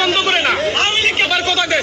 বন্ধ করে না। আওয়ামী লীগ কে আবার কথা দেয়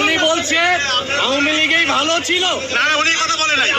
উনি বলছে আওয়ামী লীগেই ভালো ছিল। না উনি কথা বলে নাই।